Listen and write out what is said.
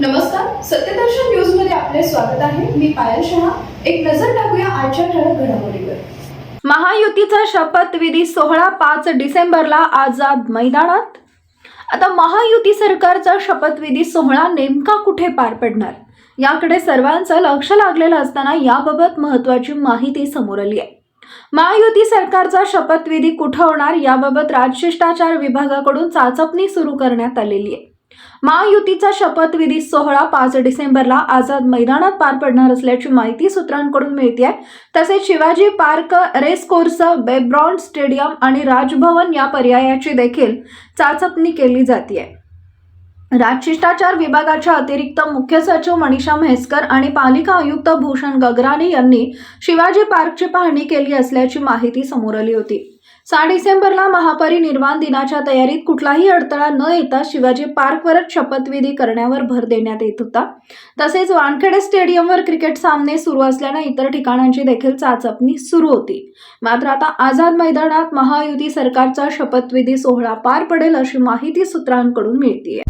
नमस्कार सत्यदर्शन न्यूजमध्ये आपले स्वागत आहे. मी पायल शहा. एक नजर टाकूया आजच्या ठळक घडामोडीवर. महायुतीचा शपथविधी सोहळा पाच डिसेंबरला आझाद मैदानात? आता महायुती सरकारचा शपथविधी सोहळा नेमका कुठे पार पडणार? याकडे सर्वांचं लक्ष लागलेलं असताना याबाबत महत्वाची माहिती समोर आली आहे. महायुती सरकारचा शपथविधी कुठं होणार याबाबत राजशिष्टाचार विभागाकडून चाचपणी सुरू करण्यात आलेली आहे. महायुतीचा शपथविधी सोहळा पाच डिसेंबरला आझाद मैदानात पार पडणार असल्याची माहिती सूत्रांकडून मिळते तसेच Shivaji park race course Brabourne stadium आणि राजभवन या पर्यायाची देखील चाचपणी केली जाते राजशिष्टाचार विभागाच्या अतिरिक्त मुख्य सचिव मनीषा म्हैसकर आणि पालिका आयुक्त भूषण गगराणी यांनी शिवाजी पार्कची पाहणी केली असल्याची माहिती समोर आली होती. सहा डिसेंबरला महापरिनिर्वाण दिनाच्या तयारीत कुठलाही अडथळा न येता शिवाजी पार्कवरच शपथविधी करण्यावर भर देण्यात येत होता. तसेच वानखेडे स्टेडियमवर क्रिकेट सामने सुरू असल्यानं इतर ठिकाणांची देखील चाचपणी सुरू होती. मात्र आता आझाद मैदानात महायुती सरकारचा शपथविधी सोहळा पार पडेल अशी माहिती सूत्रांकडून मिळतीये.